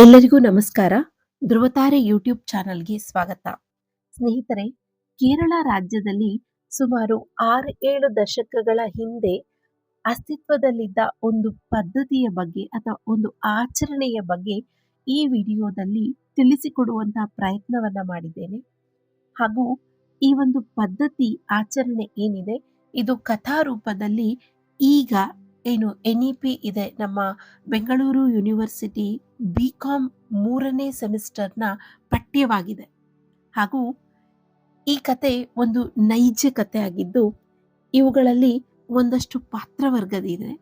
ಎಲ್ಲರಿಗೂ ನಮಸ್ಕಾರ. ಧ್ರುವತಾರೆ ಯೂಟ್ಯೂಬ್ ಚಾನಲ್ಗೆ ಸ್ವಾಗತ. ಸ್ನೇಹಿತರೆ, ಕೇರಳ ರಾಜ್ಯದಲ್ಲಿ ಸುಮಾರು ಆರು ಏಳು ದಶಕಗಳ ಹಿಂದೆ ಅಸ್ತಿತ್ವದಲ್ಲಿದ್ದ ಒಂದು ಪದ್ಧತಿಯ ಬಗ್ಗೆ ಅಥವಾ ಒಂದು ಆಚರಣೆಯ ಬಗ್ಗೆ ಈ ವಿಡಿಯೋದಲ್ಲಿ ತಿಳಿಸಿಕೊಡುವಂತಹ ಪ್ರಯತ್ನವನ್ನ ಮಾಡಿದ್ದೇನೆ. ಹಾಗೂ ಈ ಒಂದು ಪದ್ಧತಿ, ಆಚರಣೆ ಏನಿದೆ, ಇದು ಕಥಾ ರೂಪದಲ್ಲಿ ಈಗ ಏನು ಎನ್ ಇ ಪಿ ಇದೆ. ನಮ್ಮ ಬೆಂಗಳೂರು ಯೂನಿವರ್ಸಿಟಿ ಬಿ ಕಾಮ್ ಮೂರನೇ ಸೆಮಿಸ್ಟರ್ನ ಪಠ್ಯವಾಗಿದೆ. ಹಾಗೂ ಈ ಕತೆ ಒಂದು ನೈಜ ಕತೆ ಆಗಿದ್ದು, ಇವುಗಳಲ್ಲಿ ಒಂದಷ್ಟು ಪಾತ್ರವರ್ಗದಿದೆ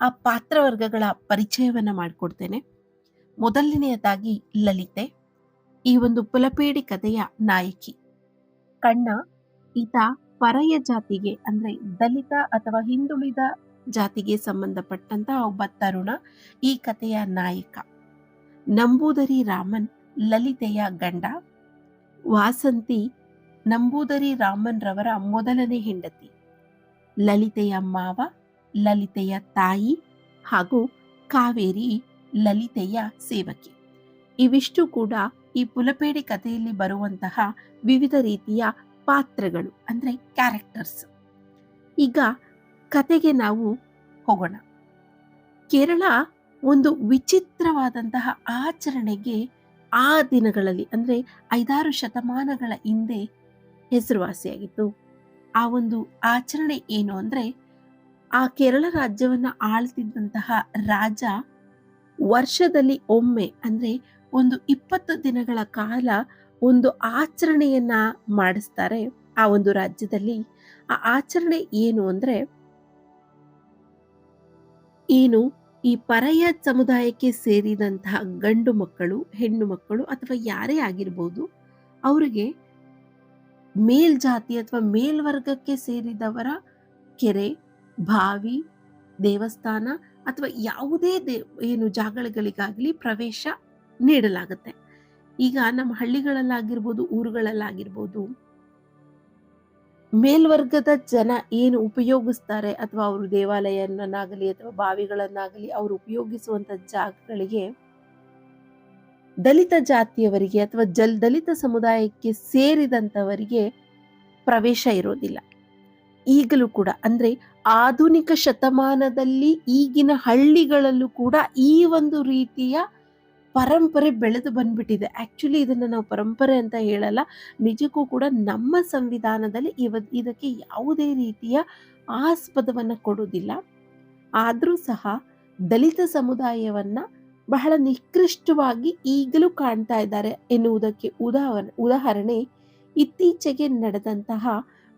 ಆ ಪಾತ್ರವರ್ಗಗಳ ಪರಿಚಯವನ್ನು ಮಾಡಿಕೊಡ್ತೇನೆ. ಮೊದಲನೆಯದಾಗಿ ಲಲಿತೆ, ಈ ಒಂದು ಪುಲಪೇಡಿ ಕಥೆಯ ನಾಯಕಿ. ಕಣ್ಣ, ಈತ ಪರಯ ಜಾತಿಗೆ ಅಂದರೆ ದಲಿತ ಅಥವಾ ಹಿಂದುಳಿದ ಜಾತಿಗೆ ಸಂಬಂಧಪಟ್ಟಂತ ಒಬ್ಬ ತರುಣ, ಈ ಕಥೆಯ ನಾಯಕ. ನಂಬೂದರಿ ರಾಮನ್, ಲಲಿತೆಯ ಗಂಡ. ವಾಸಂತಿ, ನಂಬೂದರಿ ರಾಮನ್ ರವರ ಮೊದಲನೇ ಹೆಂಡತಿ. ಲಲಿತೆಯ ಮಾವ, ಲಲಿತೆಯ ತಾಯಿ ಹಾಗೂ ಕಾವೇರಿ, ಲಲಿತೆಯ ಸೇವಕಿ. ಇವಿಷ್ಟು ಕೂಡ ಈ ಪುಲಪೇಡಿ ಕಥೆಯಲ್ಲಿ ಬರುವಂತಹ ವಿವಿಧ ರೀತಿಯ ಪಾತ್ರಗಳು, ಅಂದ್ರೆ ಕ್ಯಾರೆಕ್ಟರ್ಸ್ ಈಗ ಕತೆಗೆ ನಾವು ಹೋಗೋಣ. ಕೇರಳ ಒಂದು ವಿಚಿತ್ರವಾದಂತಹ ಆಚರಣೆಗೆ ಆ ದಿನಗಳಲ್ಲಿ, ಅಂದರೆ ಐದಾರು ಶತಮಾನಗಳ ಹಿಂದೆ ಹೆಸರುವಾಸಿಯಾಗಿತ್ತು. ಆ ಒಂದು ಆಚರಣೆ ಏನು ಅಂದರೆ, ಆ ಕೇರಳ ರಾಜ್ಯವನ್ನು ಆಳ್ತಿದ್ದಂತಹ ರಾಜ ವರ್ಷದಲ್ಲಿ ಒಮ್ಮೆ, ಅಂದರೆ ಒಂದು ಇಪ್ಪತ್ತು ದಿನಗಳ ಕಾಲ ಒಂದು ಆಚರಣೆಯನ್ನ ಮಾಡಿಸ್ತಾರೆ ಆ ಒಂದು ರಾಜ್ಯದಲ್ಲಿ. ಆ ಆಚರಣೆ ಏನು ಅಂದ್ರೆ ಏನು ಈ ಪರಯ ಸಮುದಾಯಕ್ಕೆ ಸೇರಿದಂತಹ ಗಂಡು ಮಕ್ಕಳು, ಹೆಣ್ಣು ಮಕ್ಕಳು ಅಥವಾ ಯಾರೇ ಆಗಿರ್ಬೋದು, ಅವರಿಗೆ ಮೇಲ್ಜಾತಿ ಅಥವಾ ಮೇಲ್ವರ್ಗಕ್ಕೆ ಸೇರಿದವರ ಕೆರೆ, ಬಾವಿ, ದೇವಸ್ಥಾನ ಅಥವಾ ಯಾವುದೇ ದೇ, ಏನು ಜಾಗಗಳಿಗಾಗಲಿ ಪ್ರವೇಶ ನೀಡಲಾಗುತ್ತೆ. ಈಗ ನಮ್ಮ ಹಳ್ಳಿಗಳಲ್ಲಾಗಿರ್ಬೋದು, ಊರುಗಳಲ್ಲಾಗಿರ್ಬೋದು ಮೇಲ್ವರ್ಗದ ಜನ ಏನು ಉಪಯೋಗಿಸ್ತಾರೆ ಅಥವಾ ಅವರು ದೇವಾಲಯನ್ನಾಗಲಿ ಅಥವಾ ಬಾವಿಗಳನ್ನಾಗಲಿ ಅವರು ಉಪಯೋಗಿಸುವಂತ ಜಾಗಗಳಿಗೆ ದಲಿತ ಜಾತಿಯವರಿಗೆ ಅಥವಾ ಜಲ್ ದಲಿತ ಸಮುದಾಯಕ್ಕೆ ಸೇರಿದಂಥವರಿಗೆ ಪ್ರವೇಶ ಇರೋದಿಲ್ಲ. ಈಗಲೂ ಕೂಡ ಅಂದ್ರೆ ಆಧುನಿಕ ಶತಮಾನದಲ್ಲಿ ಈಗಿನ ಹಳ್ಳಿಗಳಲ್ಲೂ ಕೂಡ ಈ ಒಂದು ರೀತಿಯ ಪರಂಪರೆ ಬೆಳೆದು ಬಂದ್ಬಿಟ್ಟಿದೆ. ಆ್ಯಕ್ಚುಲಿ ಇದನ್ನು ನಾವು ಪರಂಪರೆ ಅಂತ ಹೇಳಲ್ಲ. ನಿಜಕ್ಕೂ ಕೂಡ ನಮ್ಮ ಸಂವಿಧಾನದಲ್ಲಿ ಇವ, ಇದಕ್ಕೆ ಯಾವುದೇ ರೀತಿಯ ಆಸ್ಪದವನ್ನು ಕೊಡುವುದಿಲ್ಲ. ಆದರೂ ಸಹ ದಲಿತ ಸಮುದಾಯವನ್ನು ಬಹಳ ನಿಕೃಷ್ಟವಾಗಿ ಈಗಲೂ ಕಾಣ್ತಾ ಇದ್ದಾರೆ ಎನ್ನುವುದಕ್ಕೆ ಉದಾಹರಣೆ ಉದಾಹರಣೆ ಇತ್ತೀಚೆಗೆ ನಡೆದಂತಹ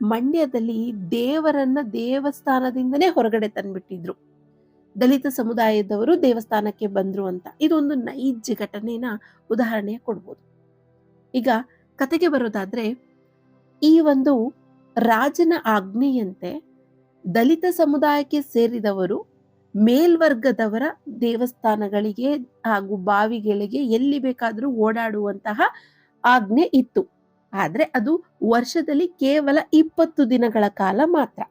ಮಂಡ್ಯದಲ್ಲಿ ದೇವರನ್ನ ದೇವಸ್ಥಾನದಿಂದನೇ ಹೊರಗಡೆ ತಂದ್ಬಿಟ್ಟಿದ್ರು. ದಲಿತ ಸಮುದಾಯದವರು ದೇವಸ್ಥಾನಕ್ಕೆ ಬಂದರು ಅಂತ. ಇದೊಂದು ನೈಜ ಘಟನೆನ ಉದಾಹರಣೆ ಕೊಡ್ಬೋದು. ಈಗ ಕತೆಗೆ ಬರೋದಾದ್ರೆ, ಈ ಒಂದು ರಾಜನ ಆಜ್ಞೆಯಂತೆ ದಲಿತ ಸಮುದಾಯಕ್ಕೆ ಸೇರಿದವರು ಮೇಲ್ವರ್ಗದವರ ದೇವಸ್ಥಾನಗಳಿಗೆ ಹಾಗೂ ಬಾವಿಗಳಿಗೆ ಎಲ್ಲಿ ಬೇಕಾದರೂ ಓಡಾಡುವಂತಹ ಆಜ್ಞೆ ಇತ್ತು. ಆದರೆ ಅದು ವರ್ಷದಲ್ಲಿ ಕೇವಲ ಇಪ್ಪತ್ತು ದಿನಗಳ ಕಾಲ ಮಾತ್ರ.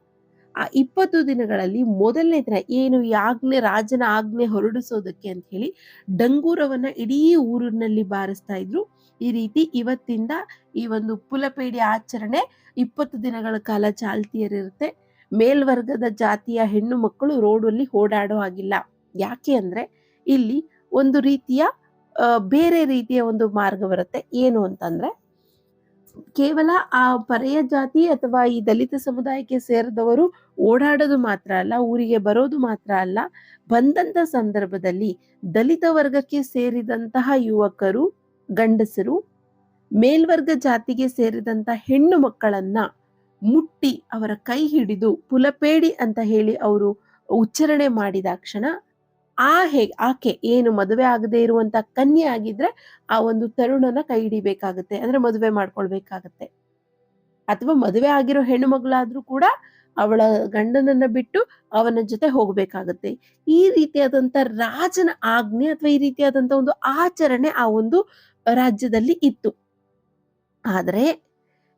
ಆ ಇಪ್ಪತ್ತು ದಿನಗಳಲ್ಲಿ ಮೊದಲನೇ ದಿನ ಏನು ಈ ಆಜ್ಞೆ, ರಾಜನ ಆಜ್ಞೆ ಹೊರಡಿಸೋದಕ್ಕೆ ಅಂತ ಹೇಳಿ ಡಂಗೂರವನ್ನ ಇಡೀ ಊರಿನಲ್ಲಿ ಬಾರಿಸ್ತಾ ಇದ್ರು. ಈ ರೀತಿ ಇವತ್ತಿಂದ ಈ ಒಂದು ಪುಲಪೇಡಿ ಆಚರಣೆ ಇಪ್ಪತ್ತು ದಿನಗಳ ಕಾಲ ಚಾಲ್ತಿಯರಿರುತ್ತೆ. ಮೇಲ್ವರ್ಗದ ಜಾತಿಯ ಹೆಣ್ಣು ಮಕ್ಕಳು ರೋಡಲ್ಲಿ ಓಡಾಡೋ ಹಾಗಿಲ್ಲ. ಯಾಕೆ ಅಂದ್ರೆ ಇಲ್ಲಿ ಒಂದು ರೀತಿಯ ಬೇರೆ ರೀತಿಯ ಒಂದು ಮಾರ್ಗ ಬರುತ್ತೆ. ಏನು ಅಂತಂದ್ರೆ ಕೇವಲ ಆ ಪರೆಯ ಜಾತಿ ಅಥವಾ ಈ ದಲಿತ ಸಮುದಾಯಕ್ಕೆ ಸೇರಿದವರು ಓಡಾಡೋದು ಮಾತ್ರ ಅಲ್ಲ, ಊರಿಗೆ ಬರೋದು ಮಾತ್ರ ಅಲ್ಲ, ಬಂದಂತ ಸಂದರ್ಭದಲ್ಲಿ ದಲಿತ ವರ್ಗಕ್ಕೆ ಸೇರಿದಂತಹ ಯುವಕರು, ಗಂಡಸರು, ಮೇಲ್ವರ್ಗ ಜಾತಿಗೆ ಸೇರಿದಂತ ಹೆಣ್ಣು ಮಕ್ಕಳನ್ನ ಮುಟ್ಟಿ ಅವರ ಕೈ ಹಿಡಿದು ಪುಲಪೇಡಿ ಅಂತ ಹೇಳಿ ಅವರು ಉಚ್ಚಾರಣೆ ಮಾಡಿದ ಕ್ಷಣ ಆ ಹೇ, ಆಕೆ ಏನು ಮದುವೆ ಆಗದೆ ಇರುವಂತ ಕನ್ಯೆ ಆಗಿದ್ರೆ ಆ ಒಂದು ತರುಣನ ಕೈ ಹಿಡಿಬೇಕಾಗತ್ತೆ. ಅಂದ್ರೆ ಮದುವೆ ಮಾಡ್ಕೊಳ್ಬೇಕಾಗತ್ತೆ. ಅಥವಾ ಮದುವೆ ಆಗಿರೋ ಹೆಣ್ಣು ಮಗಳಾದ್ರೂ ಕೂಡ ಅವಳ ಗಂಡನನ್ನ ಬಿಟ್ಟು ಅವನ ಜೊತೆ ಹೋಗ್ಬೇಕಾಗತ್ತೆ. ಈ ರೀತಿಯಾದಂತ ರಾಜನ ಆಜ್ಞೆ ಅಥವಾ ಈ ರೀತಿಯಾದಂತ ಒಂದು ಆಚರಣೆ ಆ ಒಂದು ರಾಜ್ಯದಲ್ಲಿ ಇತ್ತು. ಆದ್ರೆ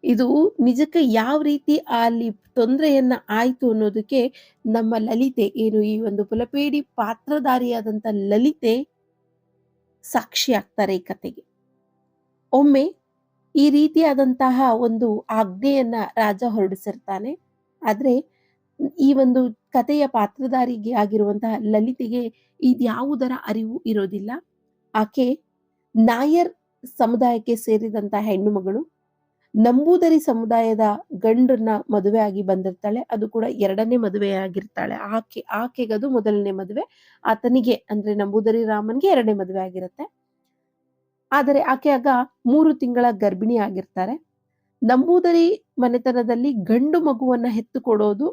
ಇದು ನಿಜಕ್ಕೆ ಯಾವ ರೀತಿ ಅಲ್ಲಿ ತೊಂದರೆಯನ್ನ ಆಯಿತು ಅನ್ನೋದಕ್ಕೆ ನಮ್ಮ ಲಲಿತೆ ಏನು ಈ ಒಂದು ಪುಲಪೇಡಿ ಪಾತ್ರಧಾರಿಯಾದಂಥ ಲಲಿತೆ ಸಾಕ್ಷಿಯಾಗ್ತಾರೆ ಈ ಕತೆಗೆ. ಒಮ್ಮೆ ಈ ರೀತಿಯಾದಂತಹ ಒಂದು ಆಜ್ಞೆಯನ್ನ ರಾಜ ಹೊರಡಿಸಿರ್ತಾನೆ. ಆದ್ರೆ ಈ ಒಂದು ಕಥೆಯ ಪಾತ್ರಧಾರಿಗೆ ಆಗಿರುವಂತಹ ಲಲಿತೆಗೆ ಇದ್ಯಾವುದರ ಅರಿವು ಇರೋದಿಲ್ಲ. ಆಕೆ ನಾಯರ್ ಸಮುದಾಯಕ್ಕೆ ಸೇರಿದಂತಹ ಹೆಣ್ಣು ಮಗಳು ನಂಬೂದರಿ ಸಮುದಾಯದ ಗಂಡನ್ನ ಮದುವೆ ಆಗಿ ಬಂದಿರ್ತಾಳೆ. ಅದು ಕೂಡ ಎರಡನೇ ಮದುವೆ ಆಗಿರ್ತಾಳೆ ಆಕೆ ಆಕೆಗದು ಮೊದಲನೇ ಮದುವೆ. ಆತನಿಗೆ ಅಂದ್ರೆ ನಂಬೂದರಿ ರಾಮನ್ಗೆ ಎರಡನೇ ಮದುವೆ ಆಗಿರುತ್ತೆ. ಆದರೆ ಆಕೆ ಆಗ ಮೂರು ತಿಂಗಳ ಗರ್ಭಿಣಿ ಆಗಿರ್ತಾರೆ. ನಂಬೂದರಿ ಮನೆತನದಲ್ಲಿ ಗಂಡು ಮಗುವನ್ನ ಹೆತ್ತು ಕೊಡೋದು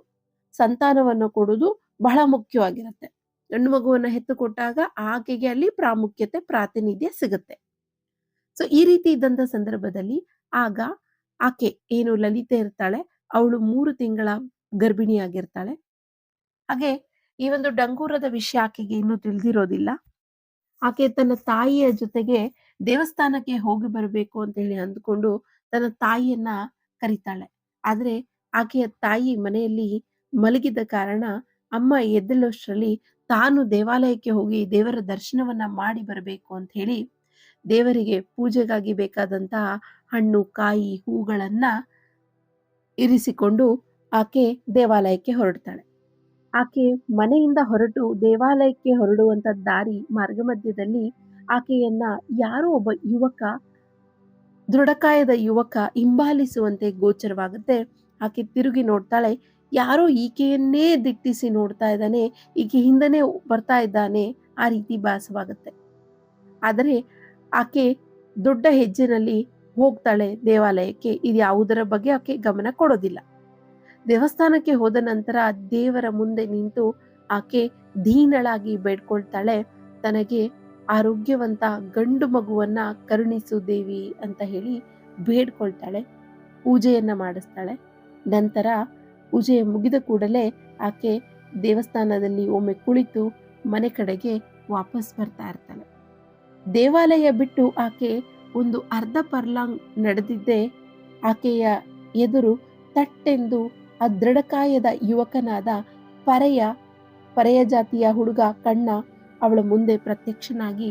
ಸಂತಾನವನ್ನು ಕೊಡೋದು ಬಹಳ ಮುಖ್ಯವಾಗಿರುತ್ತೆ. ಗಂಡು ಮಗುವನ್ನ ಹೆತ್ತು ಕೊಟ್ಟಾಗ ಆಕೆಗೆ ಅಲ್ಲಿ ಪ್ರಾಮುಖ್ಯತೆ, ಪ್ರಾತಿನಿಧ್ಯ ಸಿಗುತ್ತೆ. ಸೊ ಈ ರೀತಿ ಇದ್ದಂತ ಸಂದರ್ಭದಲ್ಲಿ ಆಗ ಆಕೆ ಏನು ಲಲಿತೆ ಇರ್ತಾಳೆ, ಅವಳು ಮೂರು ತಿಂಗಳ ಗರ್ಭಿಣಿಯಾಗಿರ್ತಾಳೆ. ಹಾಗೆ ಈ ಒಂದು ಡಂಗೂರದ ವಿಷಯ ಆಕೆಗೆ ಇನ್ನೂ ತಿಳಿದಿರೋದಿಲ್ಲ. ಆಕೆ ತನ್ನ ತಾಯಿಯ ಜೊತೆಗೆ ದೇವಸ್ಥಾನಕ್ಕೆ ಹೋಗಿ ಬರಬೇಕು ಅಂತ ಹೇಳಿ ಅಂದ್ಕೊಂಡು ತನ್ನ ತಾಯಿಯನ್ನ ಕರೀತಾಳೆ. ಆದ್ರೆ ಆಕೆಯ ತಾಯಿ ಮನೆಯಲ್ಲಿ ಮಲಗಿದ ಕಾರಣ ಅಮ್ಮ ಎದ್ದಲೋಷ್ಟರಲ್ಲಿ ತಾನು ದೇವಾಲಯಕ್ಕೆ ಹೋಗಿ ದೇವರ ದರ್ಶನವನ್ನ ಮಾಡಿ ಬರಬೇಕು ಅಂತ ಹೇಳಿ ದೇವರಿಗೆ ಪೂಜೆಗಾಗಿ ಬೇಕಾದಂತಹ ಹಣ್ಣು, ಕಾಯಿ, ಹೂಗಳನ್ನು ಇರಿಸಿಕೊಂಡು ಆಕೆ ದೇವಾಲಯಕ್ಕೆ ಹೊರಡ್ತಾಳೆ. ಆಕೆ ಮನೆಯಿಂದ ಹೊರಟು ದೇವಾಲಯಕ್ಕೆ ಹೊರಡುವಂತ ದಾರಿ ಮಾರ್ಗ ಮಧ್ಯದಲ್ಲಿ ಆಕೆಯನ್ನ ಯಾರೋ ಒಬ್ಬ ಯುವಕ, ದೃಢಕಾಯದ ಯುವಕ ಹಿಂಬಾಲಿಸುವಂತೆ ಗೋಚರವಾಗುತ್ತೆ. ಆಕೆ ತಿರುಗಿ ನೋಡ್ತಾಳೆ, ಯಾರೋ ಈಕೆಯನ್ನೇ ದಿಟ್ಟಿಸಿ ನೋಡ್ತಾ ಇದ್ದಾನೆ, ಈಕೆ ಹಿಂದನೇ ಬರ್ತಾ ಇದ್ದಾನೆ, ಆ ರೀತಿ ಭಾಸವಾಗುತ್ತೆ. ಆದರೆ ಆಕೆ ದೊಡ್ಡ ಹೆಜ್ಜೆನಲ್ಲಿ ಹೋಗ್ತಾಳೆ ದೇವಾಲಯಕ್ಕೆ, ಇದು ಯಾವುದರ ಬಗ್ಗೆ ಆಕೆ ಗಮನ ಕೊಡೋದಿಲ್ಲ. ದೇವಸ್ಥಾನಕ್ಕೆ ಹೋದ ನಂತರ ದೇವರ ಮುಂದೆ ನಿಂತು ಆಕೆ ದೀನಳಾಗಿ ಬೇಡ್ಕೊಳ್ತಾಳೆ, ತನಗೆ ಆರೋಗ್ಯವಂತ ಗಂಡು ಮಗುವನ್ನ ಕರುಣಿಸು ದೇವಿ ಅಂತ ಹೇಳಿ ಬೇಡ್ಕೊಳ್ತಾಳೆ, ಪೂಜೆಯನ್ನ ಮಾಡಿಸ್ತಾಳೆ. ನಂತರ ಪೂಜೆ ಮುಗಿದ ಕೂಡಲೇ ಆಕೆ ದೇವಸ್ಥಾನದಲ್ಲಿ ಒಮ್ಮೆ ಕುಳಿತು ಮನೆ ಕಡೆಗೆ ವಾಪಸ್ ಬರ್ತಾ ಇರ್ತಾಳೆ. ದೇವಾಲಯ ಬಿಟ್ಟು ಆಕೆ ಒಂದು ಅರ್ಧ ಪರ್ಲಾಂಗ್ ನಡೆದಿದ್ದೇ ಆಕೆಯ ಎದುರು ತಟ್ಟೆಂದು ಆ ದೃಢಕಾಯದ ಯುವಕನಾದ ಪರೆಯ ಪರೆಯ ಜಾತಿಯ ಹುಡುಗ ಕಣ್ಣ ಅವಳ ಮುಂದೆ ಪ್ರತ್ಯಕ್ಷನಾಗಿ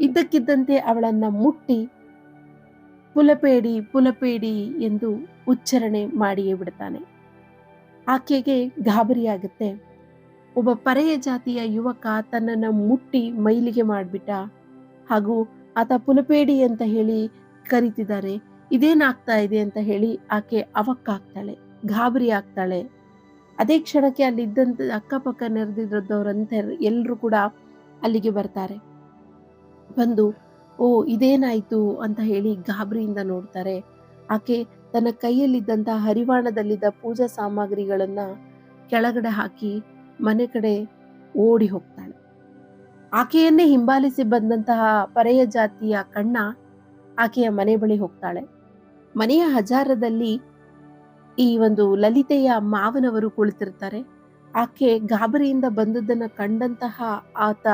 ಇದ್ದಕ್ಕಿದ್ದಂತೆ ಅವಳನ್ನ ಮುಟ್ಟಿ, ಪುಲಪೇಡಿ ಪುಲಪೇಡಿ ಎಂದು ಉಚ್ಚಾರಣೆ ಮಾಡಿಯೇ ಬಿಡ್ತಾನೆ. ಆಕೆಗೆ ಗಾಬರಿಯಾಗುತ್ತೆ. ಒಬ್ಬ ಪರೆಯ ಜಾತಿಯ ಯುವಕ ತನ್ನನ್ನು ಮುಟ್ಟಿ ಮೈಲಿಗೆ ಮಾಡಿಬಿಟ್ಟ ಹಾಗೂ ಆತ ಪುಲಪೇಡಿ ಅಂತ ಹೇಳಿ ಕರಿತಿದ್ದಾರೆ. ಇದೇನಾಗ್ತಾ ಇದೆ ಅಂತ ಹೇಳಿ ಆಕೆ ಅವಕ್ಕಾಗ್ತಾಳೆ, ಗಾಬರಿ ಆಗ್ತಾಳೆ. ಅದೇ ಕ್ಷಣಕ್ಕೆ ಅಲ್ಲಿದ್ದಂತ ಅಕ್ಕಪಕ್ಕ ನೆರೆದಿದ್ದವರಂತೆ ಎಲ್ಲರೂ ಕೂಡ ಅಲ್ಲಿಗೆ ಬರ್ತಾರೆ. ಬಂದು, ಓ, ಇದೇನಾಯ್ತು ಅಂತ ಹೇಳಿ ಗಾಬರಿಯಿಂದ ನೋಡ್ತಾರೆ. ಆಕೆ ತನ್ನ ಕೈಯಲ್ಲಿದ್ದಂತಹ ಹರಿವಾಣದಲ್ಲಿದ್ದ ಪೂಜಾ ಸಾಮಗ್ರಿಗಳನ್ನ ಕೆಳಗಡೆ ಹಾಕಿ ಮನೆ ಕಡೆ ಓಡಿ ಹೋಗ್ತಾಳೆ. ಆಕೆಯನ್ನೇ ಹಿಂಬಾಲಿಸಿ ಬಂದಂತಹ ಪರೆಯ ಜಾತಿಯ ಕಣ್ಣ ಆಕೆಯ ಮನೆ ಬಳಿ ಹೋಗ್ತಾಳೆ. ಮನೆಯ ಹಜಾರದಲ್ಲಿ ಈ ಒಂದು ಲಲಿತೆಯ ಮಾವನವರು ಕುಳಿತಿರ್ತಾರೆ. ಆಕೆ ಗಾಬರಿಯಿಂದ ಬಂದದ್ದನ್ನ ಕಂಡಂತಹ ಆತ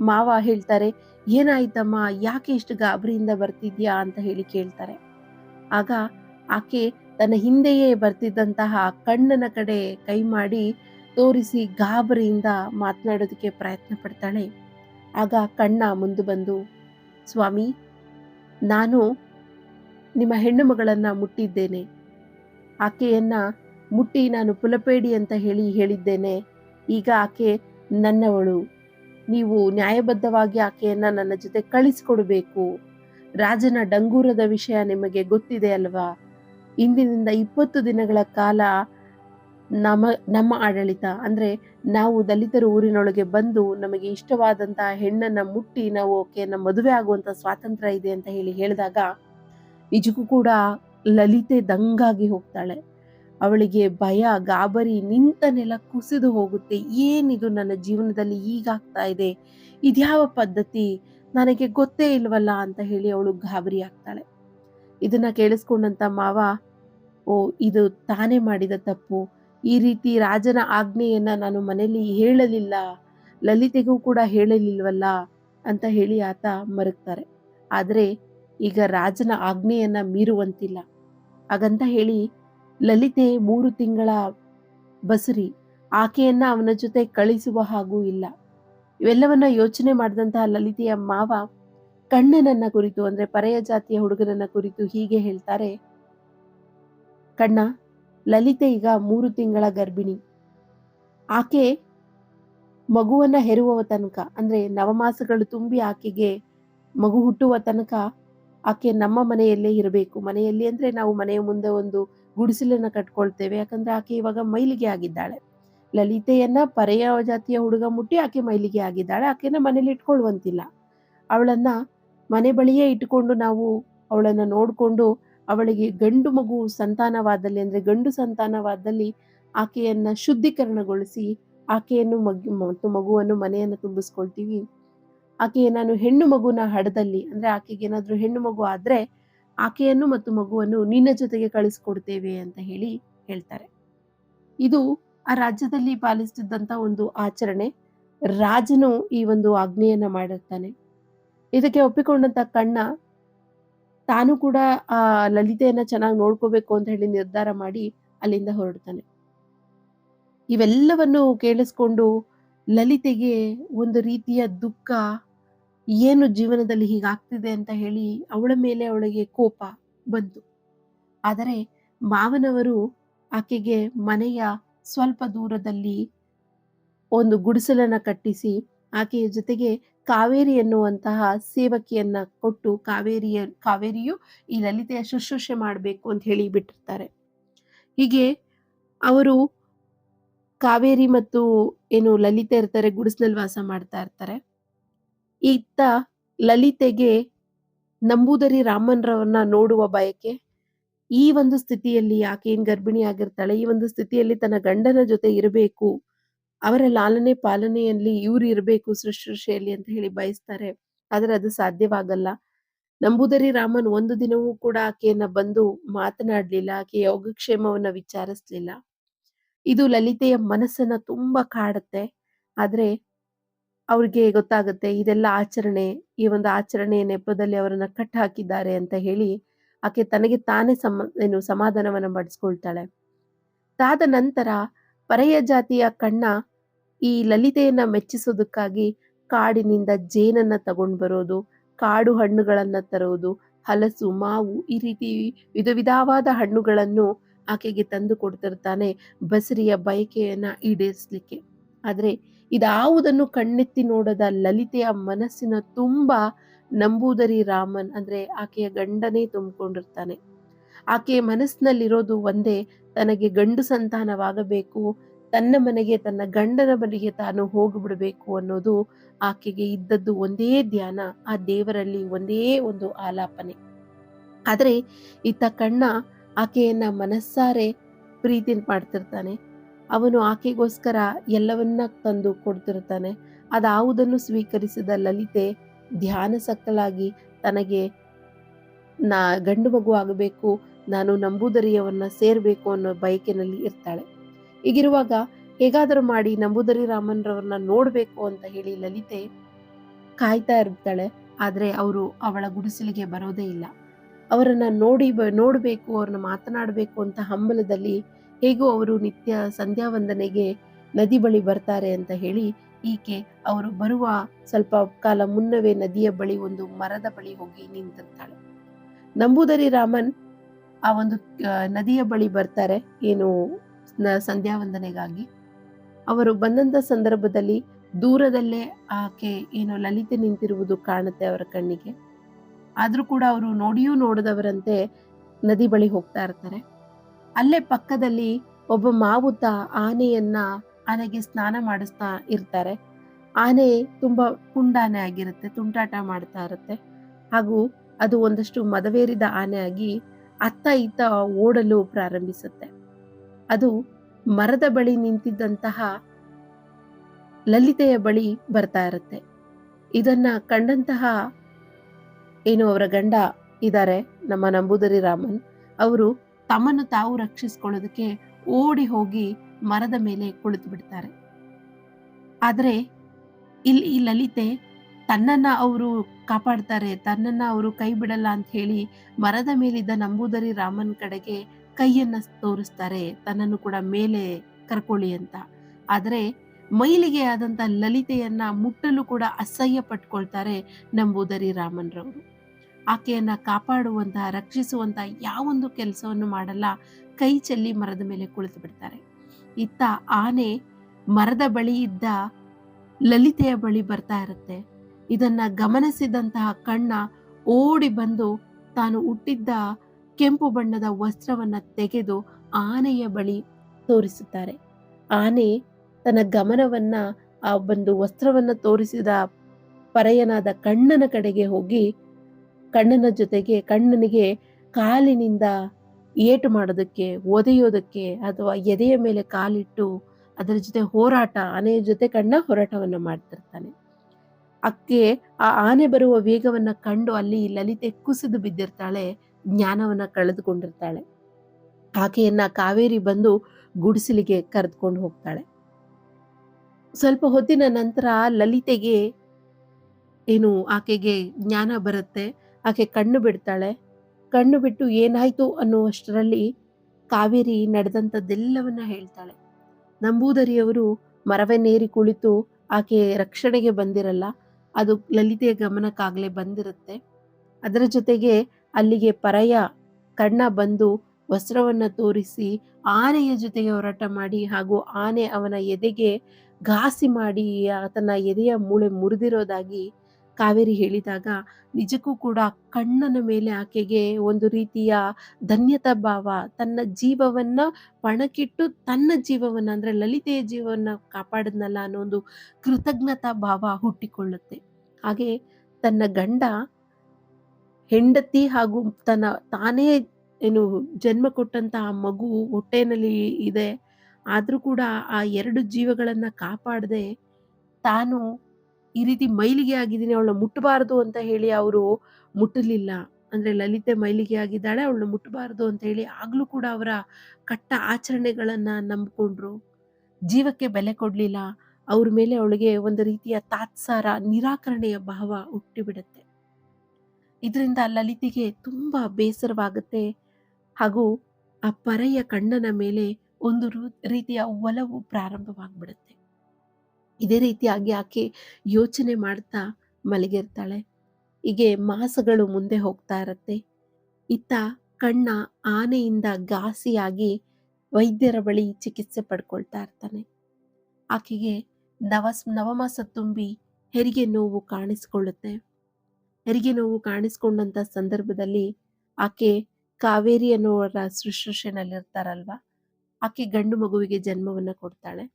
ಮಾವ ಹೇಳ್ತಾರೆ, ಏನಾಯ್ತಮ್ಮ, ಯಾಕೆ ಇಷ್ಟು ಗಾಬರಿಯಿಂದ ಬರ್ತಿದ್ಯಾ? ಅಂತ ಹೇಳಿ ಕೇಳ್ತಾರೆ. ಆಗ ಆಕೆ ತನ್ನ ಹಿಂದೆಯೇ ಬರ್ತಿದ್ದಂತಹ ಕಣ್ಣನ ಕಡೆ ಕೈ ಮಾಡಿ ತೋರಿಸಿ ಗಾಬರಿಯಿಂದ ಮಾತನಾಡೋದಕ್ಕೆ ಪ್ರಯತ್ನ ಪಡ್ತಾಳೆ. ಆಗ ಕಣ್ಣ ಮುಂದೆ ಬಂದು, ಸ್ವಾಮಿ, ನಾನು ನಿಮ್ಮ ಹೆಣ್ಣು ಮಗಳನ್ನು ಮುಟ್ಟಿದ್ದೇನೆ. ಆಕೆಯನ್ನು ಮುಟ್ಟಿ ನಾನು ಪುಲಪೇಡಿ ಅಂತ ಹೇಳಿ ಹೇಳಿದ್ದೇನೆ. ಈಗ ಆಕೆ ನನ್ನವಳು. ನೀವು ನ್ಯಾಯಬದ್ಧವಾಗಿ ಆಕೆಯನ್ನು ನನ್ನ ಜೊತೆ ಕಳಿಸಿಕೊಡಬೇಕು. ರಾಜನ ಡಂಗೂರದ ವಿಷಯ ನಿಮಗೆ ಗೊತ್ತಿದೆ ಅಲ್ವಾ? ಇಂದಿನಿಂದ ಇಪ್ಪತ್ತು ದಿನಗಳ ಕಾಲ ನಮ್ಮ ನಮ್ಮ ಆಡಳಿತ, ಅಂದ್ರೆ ನಾವು ದಲಿತರ ಊರಿನೊಳಗೆ ಬಂದು ನಮಗೆ ಇಷ್ಟವಾದಂತಹ ಹೆಣ್ಣನ್ನ ಮುಟ್ಟಿ ನಾವು ಆಕೆಯನ್ನ ಮದುವೆ ಆಗುವಂತ ಸ್ವಾತಂತ್ರ್ಯ ಇದೆ ಅಂತ ಹೇಳಿ ಹೇಳಿದಾಗ ನಿಜಕ್ಕೂ ಕೂಡ ಲಲಿತೆ ದಂಗಾಗಿ ಹೋಗ್ತಾಳೆ. ಅವಳಿಗೆ ಭಯ, ಗಾಬರಿ, ನಿಂತ ನೆಲ ಕುಸಿದು ಹೋಗುತ್ತೆ. ಏನಿದು ನನ್ನ ಜೀವನದಲ್ಲಿ ಈಗಾಗ್ತಾ ಇದೆ? ಇದ್ಯಾವ ಪದ್ಧತಿ? ನನಗೆ ಗೊತ್ತೇ ಇಲ್ವಲ್ಲ ಅಂತ ಹೇಳಿ ಅವಳು ಗಾಬರಿ ಆಗ್ತಾಳೆ. ಇದನ್ನ ಕೇಳಿಸ್ಕೊಂಡಂತ ಮಾವ, ಓ, ಇದು ತಾನೇ ಮಾಡಿದ ತಪ್ಪು. ಈ ರೀತಿ ರಾಜನ ಆಜ್ಞೆಯನ್ನ ನಾನು ಮನೆಯಲ್ಲಿ ಹೇಳಲಿಲ್ಲ, ಲಲಿತೆಗೂ ಕೂಡ ಹೇಳಲಿಲ್ವಲ್ಲ ಅಂತ ಹೇಳಿ ಆತ ಮರುಗ್ತಾರೆ. ಆದರೆ ಈಗ ರಾಜನ ಆಜ್ಞೆಯನ್ನ ಮೀರುವಂತಿಲ್ಲ. ಹಾಗಂತ ಹೇಳಿ ಲಲಿತೆ ಮೂರು ತಿಂಗಳ ಬಸರಿ ಆಕೆಯನ್ನ ಅವನ ಜೊತೆ ಕಳಿಸುವ ಹಾಗೂ ಇಲ್ಲ. ಇವೆಲ್ಲವನ್ನ ಯೋಚನೆ ಮಾಡಿದಂತಹ ಲಲಿತೆಯ ಮಾವ ಕಣ್ಣನನ್ನ ಕುರಿತು ಅಂದ್ರೆ ಪರೆಯ ಜಾತಿಯ ಹುಡುಗನನ್ನ ಕುರಿತು ಹೀಗೆ ಹೇಳ್ತಾರೆ, ಕಣ್ಣ ಲಲಿತೆ ಈಗ ಮೂರು ತಿಂಗಳ ಗರ್ಭಿಣಿ. ಆಕೆ ಮಗುವನ್ನ ಹೆರುವವ ತನಕ, ಅಂದ್ರೆ ನವಮಾಸಗಳು ತುಂಬಿ ಆಕೆಗೆ ಮಗು ಹುಟ್ಟುವ ತನಕ ಆಕೆ ನಮ್ಮ ಮನೆಯಲ್ಲೇ ಇರಬೇಕು. ಮನೆಯಲ್ಲಿ ಅಂದ್ರೆ ನಾವು ಮನೆಯ ಮುಂದೆ ಒಂದು ಗುಡಿಸಲನ್ನ ಕಟ್ಕೊಳ್ತೇವೆ. ಯಾಕಂದ್ರೆ ಆಕೆ ಇವಾಗ ಮೈಲಿಗೆ ಆಗಿದ್ದಾಳೆ. ಲಲಿತೆಯನ್ನ ಪರೆಯ ಜಾತಿಯ ಹುಡುಗ ಮುಟ್ಟಿ ಆಕೆ ಮೈಲಿಗೆ ಆಗಿದ್ದಾಳೆ. ಆಕೆನ ಮನೇಲಿ ಇಟ್ಕೊಳ್ಳುವಂತಿಲ್ಲ ಅವಳನ್ನ ಮನೆ ಬಳಿಯೇ ಇಟ್ಕೊಂಡು ನಾವು ಅವಳನ್ನ ನೋಡ್ಕೊಂಡು ಅವಳಿಗೆ ಗಂಡು ಮಗು ಸಂತಾನವಾದಲ್ಲಿ ಅಂದರೆ ಗಂಡು ಸಂತಾನವಾದಲ್ಲಿ ಆಕೆಯನ್ನು ಶುದ್ಧೀಕರಣಗೊಳಿಸಿ ಆಕೆಯನ್ನು ಮಗ್ ಮತ್ತು ಮಗುವನ್ನು ಮನೆಯನ್ನು ತುಂಬಿಸ್ಕೊಳ್ತೀವಿ. ಆಕೆಯ ನಾನು ಹೆಣ್ಣು ಮಗುನ ಹಡದಲ್ಲಿ ಅಂದರೆ ಆಕೆಗೆ ಏನಾದರೂ ಹೆಣ್ಣು ಮಗು ಆದರೆ ಆಕೆಯನ್ನು ಮತ್ತು ಮಗುವನ್ನು ನಿನ್ನ ಜೊತೆಗೆ ಕಳಿಸ್ಕೊಡ್ತೇವೆ ಅಂತ ಹೇಳಿ ಹೇಳ್ತಾರೆ. ಇದು ಆ ರಾಜ್ಯದಲ್ಲಿ ಪಾಲಿಸ್ತಿದ್ದಂಥ ಒಂದು ಆಚರಣೆ. ರಾಜನು ಈ ಒಂದು ಆಜ್ಞೆಯನ್ನು ಮಾಡಿರ್ತಾನೆ. ಇದಕ್ಕೆ ಒಪ್ಪಿಕೊಂಡಂತ ಕಣ್ಣ ತಾನು ಕೂಡ, ಆ, ಲಲಿತೆಯನ್ನ ಚೆನ್ನಾಗಿ ನೋಡ್ಕೋಬೇಕು ಅಂತ ಹೇಳಿ ನಿರ್ಧಾರ ಮಾಡಿ ಅಲ್ಲಿಂದ ಹೊರಡ್ತಾನೆ. ಇವೆಲ್ಲವನ್ನು ಕೇಳಿಸ್ಕೊಂಡು ಲಲಿತೆಗೆ ಒಂದು ರೀತಿಯ ದುಃಖ, ಏನು ಜೀವನದಲ್ಲಿ ಹೀಗಾಗ್ತಿದೆ ಅಂತ ಹೇಳಿ ಅವಳ ಮೇಲೆ ಅವಳಿಗೆ ಕೋಪ ಬಂತು. ಆದರೆ ಮಾವನವರು ಆಕೆಗೆ ಮನೆಯ ಸ್ವಲ್ಪ ದೂರದಲ್ಲಿ ಒಂದು ಗುಡಿಸಲನ್ನ ಕಟ್ಟಿಸಿ ಆಕೆಯ ಜೊತೆಗೆ ಕಾವೇರಿ ಎನ್ನುವಂತಹ ಸೇವಕಿಯನ್ನ ಕೊಟ್ಟು ಕಾವೇರಿಯ, ಕಾವೇರಿಯು ಈ ಲಲಿತೆಯ ಶುಶ್ರೂಷೆ ಮಾಡಬೇಕು ಅಂತ ಹೇಳಿ ಬಿಟ್ಟಿರ್ತಾರೆ. ಹೀಗೆ ಅವರು ಕಾವೇರಿ ಮತ್ತು ಏನು ಲಲಿತೆ ಇರ್ತಾರೆ ಗುಡಿಸ್ನಲ್ಲಿ ವಾಸ ಮಾಡ್ತಾ ಇರ್ತಾರೆ. ಇತ್ತ ಲಲಿತೆಗೆ ನಂಬೂದರಿ ರಾಮನ್ರವನ್ನ ನೋಡುವ ಬಯಕೆ, ಈ ಒಂದು ಸ್ಥಿತಿಯಲ್ಲಿ ಆಕೆ ಏನ್ ಗರ್ಭಿಣಿ ಆಗಿರ್ತಾಳೆ ಈ ಒಂದು ಸ್ಥಿತಿಯಲ್ಲಿ ತನ್ನ ಗಂಡನ ಜೊತೆ ಇರಬೇಕು ಅವರ ಲಾಲನೆ ಪಾಲನೆಯಲ್ಲಿ ಇವ್ರು ಇರಬೇಕು ಸೃಷ್ಟಿಶೈಲಿ ಅಂತ ಹೇಳಿ ಬಯಸ್ತಾರೆ. ಆದ್ರೆ ಅದು ಸಾಧ್ಯವಾಗಲ್ಲ. ನಂಬೂದರಿ ರಾಮನ್ ಒಂದು ದಿನವೂ ಕೂಡ ಆಕೆಯನ್ನ ಬಂದು ಮಾತನಾಡ್ಲಿಲ್ಲ, ಆಕೆ ಯೋಗಕ್ಷೇಮವನ್ನ ವಿಚಾರಿಸ್ಲಿಲ್ಲ. ಇದು ಲಲಿತೆಯ ಮನಸ್ಸನ್ನ ತುಂಬಾ ಕಾಡುತ್ತೆ. ಆದ್ರೆ ಅವ್ರಿಗೆ ಗೊತ್ತಾಗುತ್ತೆ, ಇದೆಲ್ಲ ಆಚರಣೆ, ಈ ಒಂದು ಆಚರಣೆಯ ನೆಪದಲ್ಲಿ ಅವರನ್ನ ಕಟ್ ಹಾಕಿದ್ದಾರೆ ಅಂತ ಹೇಳಿ ಆಕೆ ತನಗೆ ತಾನೇ ಸಮ, ಏನು ಸಮಾಧಾನವನ್ನ ಮಾಡಿಸ್ಕೊಳ್ತಾಳೆ ತಾದ ನಂತರ ಪರೆಯ ಜಾತಿಯ ಕಣ್ಣ ಈ ಲಲಿತೆಯನ್ನ ಮೆಚ್ಚಿಸೋದಕ್ಕಾಗಿ ಕಾಡಿನಿಂದ ಜೇನನ್ನ ತಗೊಂಡು ಬರೋದು, ಕಾಡು ಹಣ್ಣುಗಳನ್ನು ತರೋದು, ಹಲಸು, ಮಾವು ಈ ರೀತಿ ವಿಧ ವಿಧವಾದ ಹಣ್ಣುಗಳನ್ನು ಆಕೆಗೆ ತಂದು ಕೊಡ್ತಿರ್ತಾನೆ ಬಸರಿಯ ಬಯಕೆಯನ್ನ ಈಡೇರಿಸ್ಲಿಕ್ಕೆ. ಆದರೆ ಇದಾವುದನ್ನು ಕಣ್ಣೆತ್ತಿ ನೋಡದ ಲಲಿತೆಯ ಮನಸ್ಸಿನ ತುಂಬ ನಂಬೂದರಿ ರಾಮನ್ ಅಂದರೆ ಆಕೆಯ ಗಂಡನೇ ತುಂಬಿಕೊಂಡಿರ್ತಾನೆ. ಆಕೆಯ ಮನಸ್ಸಿನಲ್ಲಿರೋದು ಒಂದೇ, ತನಗೆ ಗಂಡು ಸಂತಾನವಾಗಬೇಕು ತನ್ನ ಮನೆಗೆ, ತನ್ನ ಗಂಡನ ಮನೆಗೆ ತಾನು ಹೋಗಿಬಿಡಬೇಕು ಅನ್ನೋದು ಆಕೆಗೆ ಇದ್ದದ್ದು ಒಂದೇ ಧ್ಯಾನ, ಆ ದೇವರಲ್ಲಿ ಒಂದೇ ಒಂದು ಆಲಾಪನೆ. ಆದರೆ ಇತ್ತ ಕಣ್ಣ ಆಕೆಯನ್ನ ಮನಸ್ಸಾರೆ ಪ್ರೀತಿ ಮಾಡ್ತಿರ್ತಾನೆ. ಅವನು ಆಕೆಗೋಸ್ಕರ ಎಲ್ಲವನ್ನ ತಂದು ಕೊಡ್ತಿರ್ತಾನೆ. ಅದಾವುದನ್ನು ಸ್ವೀಕರಿಸಿದ ಲಲಿತೆ ಧ್ಯಾನಸಕ್ತಳಾಗಿ ತನಗೆ, ನಾ ಗಂಡು ಮಗು ಆಗಬೇಕು, ನಾನು ನಂಬೂದರಿಯವನ್ನ ಸೇರಬೇಕು ಅನ್ನೋ ಬಯಕೆನಲ್ಲಿ ಇರ್ತಾಳೆ. ಹೀಗಿರುವಾಗ ಹೇಗಾದರೂ ಮಾಡಿ ನಂಬೂದರಿ ರಾಮನ್ರವ್ರನ್ನ ನೋಡ್ಬೇಕು ಅಂತ ಹೇಳಿ ಲಲಿತೆ ಕಾಯ್ತಾ ಇರ್ತಾಳೆ. ಆದ್ರೆ ಅವರು ಅವಳ ಗುಡಿಸಲಿಗೆ ಬರೋದೇ ಇಲ್ಲ. ಅವರನ್ನ ನೋಡಿ ಬ- ನೋಡ್ಬೇಕು, ಅವ್ರನ್ನ ಮಾತನಾಡಬೇಕು ಅಂತ ಹಂಬಲದಲ್ಲಿ ಹೇಗೂ ಅವರು ನಿತ್ಯ ಸಂಧ್ಯಾ ವಂದನೆಗೆ ನದಿ ಬಳಿ ಬರ್ತಾರೆ ಅಂತ ಹೇಳಿ ಈಕೆ ಅವರು ಬರುವ ಸ್ವಲ್ಪ ಕಾಲ ಮುನ್ನವೇ ನದಿಯ ಬಳಿ ಒಂದು ಮರದ ಬಳಿ ಹೋಗಿ ನಿಂತಿರ್ತಾಳೆ ನಂಬೂದರಿ ರಾಮನ್ ಆ ಒಂದು ನದಿಯ ಬಳಿ ಬರ್ತಾರೆ. ಏನು ಸಂಧ್ಯಾ ವಂದನೆಗಾಗಿ. ಅವರು ಬಂದಂಥ ಸಂದರ್ಭದಲ್ಲಿ ದೂರದಲ್ಲೇ ಆಕೆ ಏನೋ ಲಲಿತೆ ನಿಂತಿರುವುದು ಕಾಣುತ್ತೆ ಅವರ ಕಣ್ಣಿಗೆ. ಆದರೂ ಕೂಡ ಅವರು ನೋಡಿಯೂ ನೋಡದವರಂತೆ ನದಿ ಬಳಿ ಹೋಗ್ತಾ ಇರ್ತಾರೆ. ಅಲ್ಲೇ ಪಕ್ಕದಲ್ಲಿ ಒಬ್ಬ ಮಾವುತ ಆನೆಯನ್ನ ಆನೆಗೆ ಸ್ನಾನ ಮಾಡಿಸ್ತಾ ಇರ್ತಾರೆ. ಆನೆ ತುಂಬಾ ಪುಂಡಾನೆ ಆಗಿರುತ್ತೆ, ತುಂಟಾಟ ಮಾಡ್ತಾ ಇರುತ್ತೆ. ಹಾಗೂ ಅದು ಒಂದಷ್ಟು ಮದವೇರಿದ ಆನೆ ಆಗಿ ಅತ್ತ ಇತ್ತ ಓಡಲು ಪ್ರಾರಂಭಿಸುತ್ತೆ. ಅದು ಮರದ ಬಳಿ ನಿಂತಿದ್ದಂತಹ ಲಲಿತೆಯ ಬಳಿ ಬರ್ತಾ ಇರುತ್ತೆ. ಇದನ್ನ ಕಂಡಂತಹ ಏನು ಅವರ ಗಂಡ ಇದ್ದಾರೆ ನಮ್ಮ ನಂಬೂದರಿ ರಾಮನ್, ಅವರು ತಮ್ಮನ್ನು ತಾವು ರಕ್ಷಿಸ್ಕೊಳ್ಳೋದಕ್ಕೆ ಓಡಿ ಹೋಗಿ ಮರದ ಮೇಲೆ ಕುಳಿತು ಬಿಡ್ತಾರೆ. ಆದರೆ ಇಲ್ಲಿ ಈ ಲಲಿತೆ ತನ್ನನ್ನ ಅವರು ಕಾಪಾಡ್ತಾರೆ, ತನ್ನನ್ನ ಅವರು ಕೈ ಬಿಡಲ್ಲ ಅಂತ ಹೇಳಿ ಮರದ ಮೇಲಿದ್ದ ನಂಬೂದರಿ ರಾಮನ್ ಕಡೆಗೆ ಕೈಯನ್ನ ತೋರಿಸ್ತಾರೆ, ತನ್ನನ್ನು ಕೂಡ ಮೇಲೆ ಕರ್ಕೊಳ್ಳಿ ಅಂತ. ಆದರೆ ಮೈಲಿಗೆ ಆದಂತ ಲಲಿತೆಯನ್ನ ಮುಟ್ಟಲು ಕೂಡ ಅಸಹ್ಯ ಪಟ್ಕೊಳ್ತಾರೆ ನಂಬೂದರಿ ರಾಮನ್ರವರು. ಆಕೆಯನ್ನ ಕಾಪಾಡುವಂತಹ ರಕ್ಷಿಸುವಂತಹ ಯಾವೊಂದು ಕೆಲಸವನ್ನು ಮಾಡಲ್ಲ, ಕೈ ಚೆಲ್ಲಿ ಮರದ ಮೇಲೆ ಕುಳಿತು ಬಿಡ್ತಾರೆ. ಇತ್ತ ಆನೆ ಮರದ ಬಳಿ ಇದ್ದ ಲಲಿತೆಯ ಬಳಿ ಬರ್ತಾ ಇರುತ್ತೆ. ಇದನ್ನ ಗಮನಿಸಿದಂತಹ ಕಣ್ಣ ಓಡಿ ಬಂದು ತಾನು ಹುಟ್ಟಿದ್ದ ಕೆಂಪು ಬಣ್ಣದ ವಸ್ತ್ರವನ್ನ ತೆಗೆದು ಆನೆಯ ಬಳಿ ತೋರಿಸುತ್ತಾರೆ. ಆನೆ ತನ್ನ ಗಮನವನ್ನ ಆ ಒಂದು ವಸ್ತ್ರವನ್ನ ತೋರಿಸಿದ ಪರಯನಾದ ಕಣ್ಣನ ಕಡೆಗೆ ಹೋಗಿ ಕಣ್ಣನ ಜೊತೆಗೆ ಕಣ್ಣನಿಗೆ ಕಾಲಿನಿಂದ ಏಟು ಮಾಡೋದಕ್ಕೆ, ಒದೆಯೋದಕ್ಕೆ ಅಥವಾ ಎದೆಯ ಮೇಲೆ ಕಾಲಿಟ್ಟು ಅದರ ಜೊತೆ ಹೋರಾಟ, ಆನೆಯ ಜೊತೆ ಕಣ್ಣ ಹೋರಾಟವನ್ನು ಮಾಡ್ತಿರ್ತಾನೆ. ಅಕ್ಕೆ ಆ ಆನೆ ಬರುವ ವೇಗವನ್ನ ಕಂಡು ಅಲ್ಲಿ ಲಲಿತೆ ಕುಸಿದು ಬಿದ್ದಿರ್ತಾಳೆ. ಜ್ಞಾನವನ್ನ ಕಳೆದುಕೊಂಡಿರ್ತಾಳೆ. ಆಕೆಯನ್ನ ಕಾವೇರಿ ಬಂದು ಗುಡಿಸಲಿಗೆ ಕರೆದುಕೊಂಡು ಹೋಗ್ತಾಳೆ. ಸ್ವಲ್ಪ ಹೊತ್ತಿನ ನಂತರ ಲಲಿತೆಗೆ ಏನು ಆಕೆಗೆ ಜ್ಞಾನ ಬರುತ್ತೆ. ಆಕೆ ಕಣ್ಣು ಬಿಡ್ತಾಳೆ. ಕಣ್ಣು ಬಿಟ್ಟು ಏನಾಯ್ತು ಅನ್ನುವಷ್ಟರಲ್ಲಿ ಕಾವೇರಿ ನಡೆದಂಥದ್ದೆಲ್ಲವನ್ನ ಹೇಳ್ತಾಳೆ. ನಂಬೂದರಿಯವರು ಮರವನ್ನೇರಿ ಕುಳಿತು ಆಕೆ ರಕ್ಷಣೆಗೆ ಬಂದಿರಲ್ಲ. ಅದು ಲಲಿತೆಯ ಗಮನಕ್ಕಾಗಲೇ ಬಂದಿರುತ್ತೆ. ಅದರ ಜೊತೆಗೆ ಅಲ್ಲಿಗೆ ಪರಯ ಕಣ್ಣ ಬಂದು ವಸ್ತ್ರವನ್ನ ತೋರಿಸಿ ಆನೆಯ ಜೊತೆಗೆ ಹೋರಾಟ ಮಾಡಿ ಹಾಗೂ ಆನೆ ಅವನ ಎದೆಗೆ ಘಾಸಿ ಮಾಡಿ ಆತನ ಎದೆಯ ಮೂಳೆ ಮುರಿದಿರೋದಾಗಿ ಕಾವೇರಿ ಹೇಳಿದಾಗ ನಿಜಕ್ಕೂ ಕೂಡ ಕಣ್ಣನ ಮೇಲೆ ಆಕೆಗೆ ಒಂದು ರೀತಿಯ ಧನ್ಯತಾ ಭಾವ, ತನ್ನ ಜೀವವನ್ನ ಪಣಕ್ಕಿಟ್ಟು ತನ್ನ ಜೀವವನ್ನ ಅಂದ್ರೆ ಲಲಿತೆಯ ಜೀವವನ್ನ ಕಾಪಾಡದ್ನಲ್ಲ ಅನ್ನೋ ಒಂದು ಕೃತಜ್ಞತಾ ಭಾವ ಹುಟ್ಟಿಕೊಳ್ಳುತ್ತೆ. ಹಾಗೆ ತನ್ನ ಗಂಡ ಹೆಂಡತಿ ಹಾಗೂ ತನ್ನ ತಾನೇ ಏನು ಜನ್ಮ ಕೊಟ್ಟಂತಹ ಮಗು ಹೊಟ್ಟೆನಲ್ಲಿ ಇದೆ, ಆದ್ರೂ ಕೂಡ ಆ ಎರಡು ಜೀವಗಳನ್ನ ಕಾಪಾಡದೆ ತಾನು ಈ ರೀತಿ ಮೈಲಿಗೆ ಆಗಿದ್ದೀನಿ, ಅವಳನ್ನ ಮುಟ್ಟಬಾರದು ಅಂತ ಹೇಳಿ ಅವರು ಮುಟ್ಟಲಿಲ್ಲ ಅಂದ್ರೆ ಲಲಿತೆ ಮೈಲಿಗೆ ಆಗಿದ್ದಾಳೆ, ಅವಳನ್ನ ಮುಟ್ಟಬಾರದು ಅಂತ ಹೇಳಿ ಆಗ್ಲೂ ಕೂಡ ಅವರ ಕಟ್ಟ ಆಚರಣೆಗಳನ್ನ ನಂಬಿಕೊಂಡ್ರು. ಜೀವಕ್ಕೆ ಬೆಲೆ ಕೊಡ್ಲಿಲ್ಲ, ಅವ್ರ ಮೇಲೆ ಅವಳಿಗೆ ಒಂದು ರೀತಿಯ ತಾತ್ಸಾರ ನಿರಾಕರಣೆಯ ಭಾವ ಹುಟ್ಟಿಬಿಡುತ್ತೆ. ಇದರಿಂದ ಲಲಿತಿಗೆ ತುಂಬ ಬೇಸರವಾಗುತ್ತೆ. ಹಾಗೂ ಆ ಪರೆಯ ಕಣ್ಣನ ಮೇಲೆ ಒಂದು ರೀತಿಯ ಒಲವು ಪ್ರಾರಂಭವಾಗ್ಬಿಡುತ್ತೆ. ಇದೇ ರೀತಿಯಾಗಿ ಆಕೆ ಯೋಚನೆ ಮಾಡ್ತಾ ಮಲಗಿರ್ತಾಳೆ. ಹೀಗೆ ಮಾಸಗಳು ಮುಂದೆ ಹೋಗ್ತಾ ಇರತ್ತೆ. ಇತ್ತ ಕಣ್ಣ ಆನೆಯಿಂದ ಘಾಸಿಯಾಗಿ ವೈದ್ಯರ ಬಳಿ ಚಿಕಿತ್ಸೆ ಪಡ್ಕೊಳ್ತಾ ಇರ್ತಾನೆ. ಆಕೆಗೆ ನವಸ್, ನವಮಾಸ ತುಂಬಿ ಹೆರಿಗೆ ನೋವು ಕಾಣಿಸ್ಕೊಳ್ಳುತ್ತೆ. ಹೆರಿಗೆ ನೋವು ಕಾಣಿಸ್ಕೊಂಡಂತ ಸಂದರ್ಭದಲ್ಲಿ ಆಕೆ ಕಾವೇರಿ ಅನ್ನೋವರ ಶುಶ್ರೂಷೆನಲ್ಲಿರ್ತಾರಲ್ವಾ? ಆಕೆ ಗಂಡು ಮಗುವಿಗೆ ಜನ್ಮವನ್ನ ಕೊಡ್ತಾಳೆ.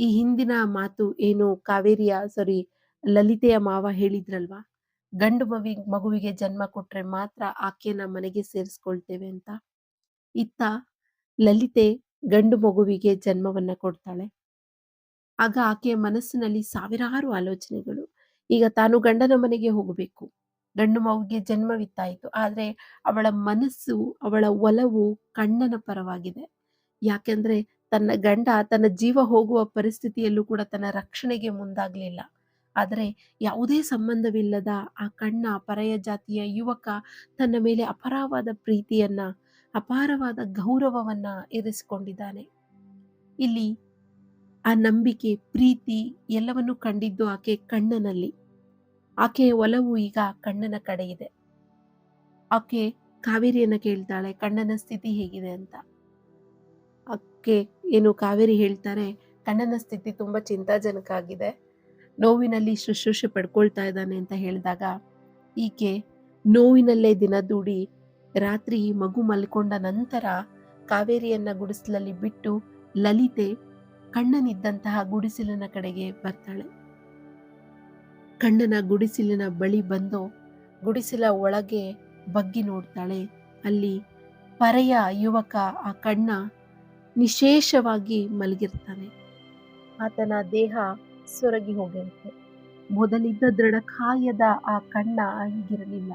ಈ ಹಿಂದಿನ ಮಾತು ಏನು ಕಾವೇರಿಯ ಸಾರಿ ಲಲಿತೆಯ ಮಾವ ಹೇಳಿದ್ರಲ್ವಾ? ಗಂಡು ಮವಿ, ಮಗುವಿಗೆ ಜನ್ಮ ಕೊಟ್ರೆ ಮಾತ್ರ ಆಕೆನ ಮನೆಗೆ ಸೇರಿಸ್ಕೊಳ್ತೇವೆ ಅಂತ. ಇತ್ತ ಲಲಿತೆ ಗಂಡು ಮಗುವಿಗೆ ಜನ್ಮವನ್ನ ಕೊಡ್ತಾಳೆ. ಆಗ ಆಕೆಯ ಮನಸ್ಸಿನಲ್ಲಿ ಸಾವಿರಾರು ಆಲೋಚನೆಗಳು. ಈಗ ತಾನು ಗಂಡನ ಮನೆಗೆ ಹೋಗಬೇಕು. ಗಂಡು ಮಗುಗೆ ಜನ್ಮವಿತ್ತಾಯಿತು. ಆದ್ರೆ ಅವಳ ಮನಸ್ಸು, ಅವಳ ಒಲವು ಕಣ್ಣನ ಪರವಾಗಿದೆ. ಯಾಕೆಂದ್ರೆ ತನ್ನ ಗಂಡ ತನ್ನ ಜೀವ ಹೋಗುವ ಪರಿಸ್ಥಿತಿಯಲ್ಲೂ ಕೂಡ ತನ್ನ ರಕ್ಷಣೆಗೆ ಮುಂದಾಗಲಿಲ್ಲ. ಆದರೆ ಯಾವುದೇ ಸಂಬಂಧವಿಲ್ಲದ ಆ ಕಣ್ಣ ಪರಯ ಜಾತಿಯ ಯುವಕ ತನ್ನ ಮೇಲೆ ಅಪಾರವಾದ ಪ್ರೀತಿಯನ್ನ, ಅಪಾರವಾದ ಗೌರವವನ್ನ ಇರಿಸಿಕೊಂಡಿದ್ದಾನೆ. ಇಲ್ಲಿ ಆ ನಂಬಿಕೆ, ಪ್ರೀತಿ ಎಲ್ಲವನ್ನು ಕಂಡಿದ್ದು ಆಕೆ ಕಣ್ಣನಲ್ಲಿ. ಆಕೆಯ ಒಲವು ಈಗ ಕಣ್ಣನ ಕಡೆ ಇದೆ. ಆಕೆ ಕಾವೇರಿಯನ್ನು ಕೇಳ್ತಾಳೆ, ಕಣ್ಣನ ಸ್ಥಿತಿ ಹೇಗಿದೆ ಅಂತ. ಆಕೆ ಏನು ಕಾವೇರಿ ಹೇಳ್ತಾರೆ, ಕಣ್ಣನ ಸ್ಥಿತಿ ತುಂಬ ಚಿಂತಾಜನಕ ಆಗಿದೆ. ನೋವಿನಲ್ಲಿ ಶುಶ್ರೂಷೆ ಪಡ್ಕೊಳ್ತಾ ಇದ್ದಾನೆ ಅಂತ ಹೇಳಿದಾಗ, ಈಕೆ ನೋವಿನಲ್ಲೇ ದಿನ ದೂಡಿ ರಾತ್ರಿ ಮಗು ಮಲ್ಕೊಂಡ ನಂತರ ಕಾವೇರಿಯನ್ನ ಗುಡಿಸಲಲ್ಲಿ ಬಿಟ್ಟು ಲಲಿತೆ ಕಣ್ಣನಿದ್ದಂತಹ ಗುಡಿಸಲಿನ ಕಡೆಗೆ ಬರ್ತಾಳೆ. ಕಣ್ಣನ ಗುಡಿಸಿಲಿನ ಬಳಿ ಬಂದು ಗುಡಿಸಿಲ ಒಳಗೆ ಬಗ್ಗಿ ನೋಡ್ತಾಳೆ. ಅಲ್ಲಿ ಪರೆಯ ಯುವಕ ಆ ಕಣ್ಣ ನಿಶೇಷವಾಗಿ ಮಲಗಿರ್ತಾನೆ. ಆತನ ದೇಹ ಸೊರಗಿ ಹೋಗಿರುತ್ತೆ. ಮೊದಲಿದ್ದ ದೃಢಕಾಯದ ಆ ಕಣ್ಣ ಆಗಿರಲಿಲ್ಲ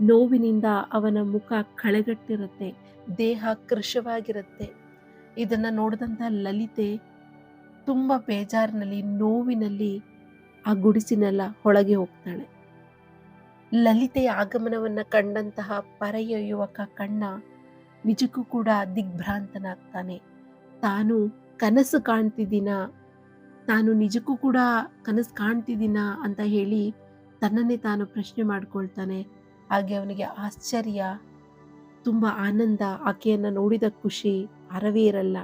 ನೋವಿನಿಂದ ಅವನ ಮುಖ ಕಳೆಗಟ್ಟಿರುತ್ತೆ, ದೇಹ ಕೃಶವಾಗಿರುತ್ತೆ. ಇದನ್ನು ನೋಡಿದಂಥ ಲಲಿತೆ ತುಂಬಾ ಬೇಜಾರಿನಲ್ಲಿ ನೋವಿನಲ್ಲಿ ಆ ಗುಡಿಸಿನೆಲ್ಲ ಒಳಗೆ ಹೋಗ್ತಾಳೆ. ಲಲಿತೆಯ ಆಗಮನವನ್ನ ಕಂಡಂತಹ ಪರೆಯ ಯುವಕ ಕಣ್ಣ ನಿಜಕ್ಕೂ ಕೂಡ ದಿಗ್ಭ್ರಾಂತನಾಗ್ತಾನೆ. ತಾನು ಕನಸು ಕಾಣ್ತಿದ್ದೀನ, ತಾನು ನಿಜಕ್ಕೂ ಕೂಡ ಕನಸು ಕಾಣ್ತಿದ್ದೀನ ಅಂತ ಹೇಳಿ ತನ್ನನ್ನೇ ತಾನು ಪ್ರಶ್ನೆ ಮಾಡ್ಕೊಳ್ತಾನೆ. ಹಾಗೆ ಅವನಿಗೆ ಆಶ್ಚರ್ಯ, ತುಂಬ ಆನಂದ, ಆಕೆಯನ್ನು ನೋಡಿದ ಖುಷಿ ಅರವೇ ಇರಲ್ಲ.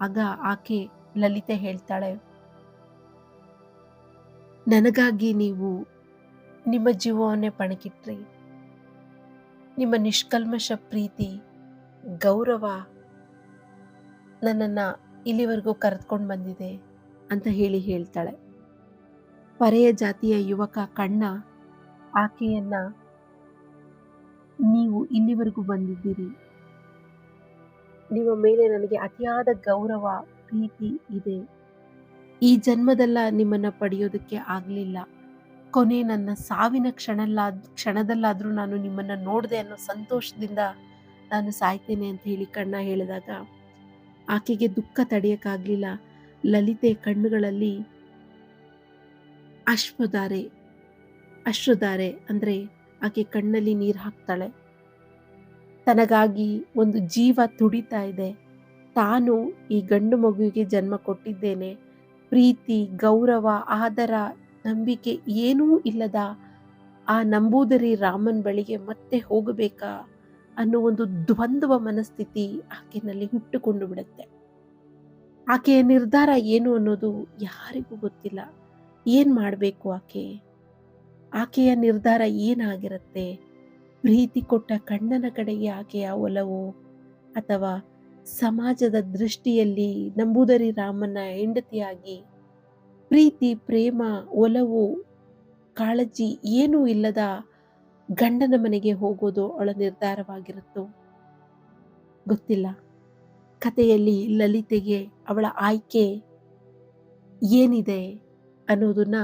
ಆಗ ಆಕೆ ಲಲಿತೆ ಹೇಳ್ತಾಳೆ ನನಗಾಗಿ ನೀವು ನಿಮ್ಮ ಜೀವವನ್ನೇ ಪಣಕಿಟ್ರಿ. ನಿಮ್ಮ ನಿಷ್ಕಲ್ಮಶ ಪ್ರೀತಿ, ಗೌರವ ನನ್ನನ್ನು ಇಲ್ಲಿವರೆಗೂ ಕರೆದುಕೊಂಡು ಬಂದಿದೆ ಅಂತ ಹೇಳಿ ಹೇಳ್ತಾಳೆ. ಪರೆಯ ಜಾತಿಯ ಯುವಕ ಕಣ್ಣ ಆಕೆಯನ್ನ ನೀವು ಇಲ್ಲಿವರೆಗೂ ಬಂದಿದ್ದೀರಿ. ನಿಮ್ಮ ಮೇಲೆ ನನಗೆ ಅತಿಯಾದ ಗೌರವ, ಪ್ರೀತಿ ಇದೆ. ಈ ಜನ್ಮದಲ್ಲ ನಿಮ್ಮನ್ನ ಪಡೆಯೋದಕ್ಕೆ ಆಗಲಿಲ್ಲ. ಕೊನೆ ನನ್ನ ಸಾವಿನ ಕ್ಷಣಲ್ಲ ಕ್ಷಣದಲ್ಲಾದರೂ ನಾನು ನಿಮ್ಮನ್ನ ನೋಡಿದೆ ಅನ್ನೋ ಸಂತೋಷದಿಂದ ನಾನು ಸಾಯ್ತೇನೆ ಅಂತ ಹೇಳಿ ಕಣ್ಣ ಹೇಳಿದಾಗ ಆಕೆಗೆ ದುಃಖ ತಡೆಯಕ್ಕಾಗ್ಲಿಲ್ಲ. ಲಲಿತೆ ಕಣ್ಣುಗಳಲ್ಲಿ ಅಶ್ವಧಾರೆ ಅಶ್ರುಧಾರೆ ಅಂದ್ರೆ ಆಕೆ ಕಣ್ಣಲ್ಲಿ ನೀರು ಹಾಕ್ತಾಳೆ. ತನಗಾಗಿ ಒಂದು ಜೀವ ತುಡಿತಾ ಇದೆ. ತಾನು ಈ ಗಂಡು ಮಗುವಿಗೆ ಜನ್ಮ ಕೊಟ್ಟಿದ್ದೇನೆ. ಪ್ರೀತಿ, ಗೌರವ, ಆದರ, ನಂಬಿಕೆ ಏನೂ ಇಲ್ಲದ ಆ ನಂಬೂದರಿ ರಾಮನ್ ಬಳಿಗೆ ಮತ್ತೆ ಹೋಗಬೇಕಾ ಅನ್ನೋ ಒಂದು ದ್ವಂದ್ವ ಮನಸ್ಥಿತಿ ಆಕೆನಲ್ಲಿ ಹುಟ್ಟುಕೊಂಡು ಬಿಡುತ್ತೆ. ಆಕೆಯ ನಿರ್ಧಾರ ಏನು ಅನ್ನೋದು ಯಾರಿಗೂ ಗೊತ್ತಿಲ್ಲ. ಏನು ಮಾಡಬೇಕು ಆಕೆ? ಆಕೆಯ ನಿರ್ಧಾರ ಏನಾಗಿರುತ್ತೆ? ಪ್ರೀತಿ ಕೊಟ್ಟ ಕಣ್ಣನ ಕಡೆಗೆ ಆಕೆಯ ಒಲವು ಅಥವಾ ಸಮಾಜದ ದೃಷ್ಟಿಯಲ್ಲಿ ನಂಬೂದರಿ ರಾಮನ ಹೆಂಡತಿಯಾಗಿ. ಪ್ರೀತಿ, ಪ್ರೇಮ, ಒಲವು, ಕಾಳಜಿ ಏನೂ ಇಲ್ಲದ ಗಂಡನ ಮನೆಗೆ ಹೋಗೋದು ಅವಳ ನಿರ್ಧಾರವಾಗಿರುತ್ತೋ. ಗೊತ್ತಿಲ್ಲ. ಕಥೆಯಲ್ಲಿ ಲಲಿತೆಗೆ ಅವಳ ಆಯ್ಕೆ ಏನಿದೆ ಅನ್ನೋದನ್ನ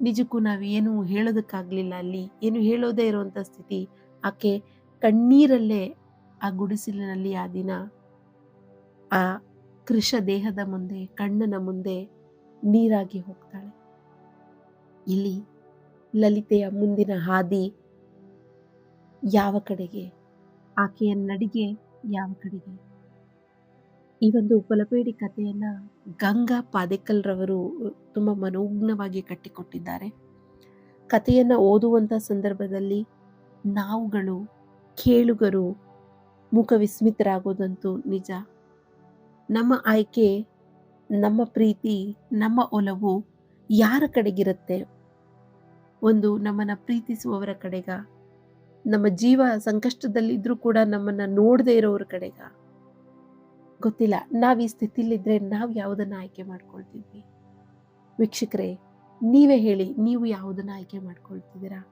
ನಿಜಕ್ಕೂ ನಾವೇನು ಹೇಳೋದಕ್ಕಾಗಲಿಲ್ಲ ಅಲ್ಲಿ. ಏನು ಹೇಳೋದೇ ಇರುವಂಥ ಸ್ಥಿತಿ. ಆಕೆ ಕಣ್ಣೀರಲ್ಲೇ ಆ ಗುಡಿಸಿಲಿನಲ್ಲಿ ಆ ದಿನ ಆ ಕೃಷ ದೇಹದ ಮುಂದೆ, ಕಣ್ಣನ ಮುಂದೆ ನೀರಾಗಿ ಹೋಗ್ತಾಳೆ. ಇಲ್ಲಿ ಲಲಿತೆಯ ಮುಂದಿನ ಹಾದಿ ಯಾವ ಕಡೆಗೆ? ಆಕೆಯ ನಡಿಗೆ ಯಾವ ಕಡೆಗೆ? ಈ ಒಂದು ಉಪಲಪೇಡಿ ಕಥೆಯನ್ನ ಗಂಗಾ ಪಾದೇಕಲ್ರವರು ತುಂಬ ಮನೋಜ್ಞವಾಗಿ ಕಟ್ಟಿಕೊಟ್ಟಿದ್ದಾರೆ. ಕಥೆಯನ್ನು ಓದುವಂಥ ಸಂದರ್ಭದಲ್ಲಿ ನಾವುಗಳು, ಕೇಳುಗರು ಮುಖ ವಿಸ್ಮಿತರಾಗೋದಂತೂ ನಿಜ. ನಮ್ಮ ಆಯ್ಕೆ, ನಮ್ಮ ಪ್ರೀತಿ, ನಮ್ಮ ಒಲವು ಯಾರ ಕಡೆಗಿರುತ್ತೆ? ಒಂದು ನಮ್ಮನ್ನು ಪ್ರೀತಿಸುವವರ ಕಡೆಗ, ನಮ್ಮ ಜೀವ ಸಂಕಷ್ಟದಲ್ಲಿದ್ದರೂ ಕೂಡ ನಮ್ಮನ್ನು ನೋಡದೇ ಇರೋವ್ರ ಕಡೆಗ? ಗೊತ್ತಿಲ್ಲ. ನಾವು ಈ ಸ್ಥಿತಿಲಿದ್ದರೆ ನಾವು ಯಾವುದನ್ನು ಆಯ್ಕೆ ಮಾಡ್ಕೊಳ್ತಿದ್ವಿ ವೀಕ್ಷಕರೇ, ನೀವೇ ಹೇಳಿ, ನೀವು ಯಾವುದನ್ನು ಆಯ್ಕೆ ಮಾಡ್ಕೊಳ್ತಿದ್ದೀರಾ?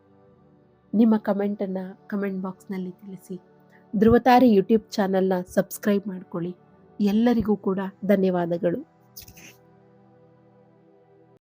ನಿಮ್ಮ ಕಮೆಂಟನ್ನು ಕಮೆಂಟ್ ಬಾಕ್ಸ್ನಲ್ಲಿ ತಿಳಿಸಿ. ಧ್ರುವತಾರೆ ಯೂಟ್ಯೂಬ್ ಚಾನಲ್ನ ಸಬ್ಸ್ಕ್ರೈಬ್ ಮಾಡ್ಕೊಳ್ಳಿ. ಎಲ್ಲರಿಗೂ ಕೂಡ ಧನ್ಯವಾದಗಳು.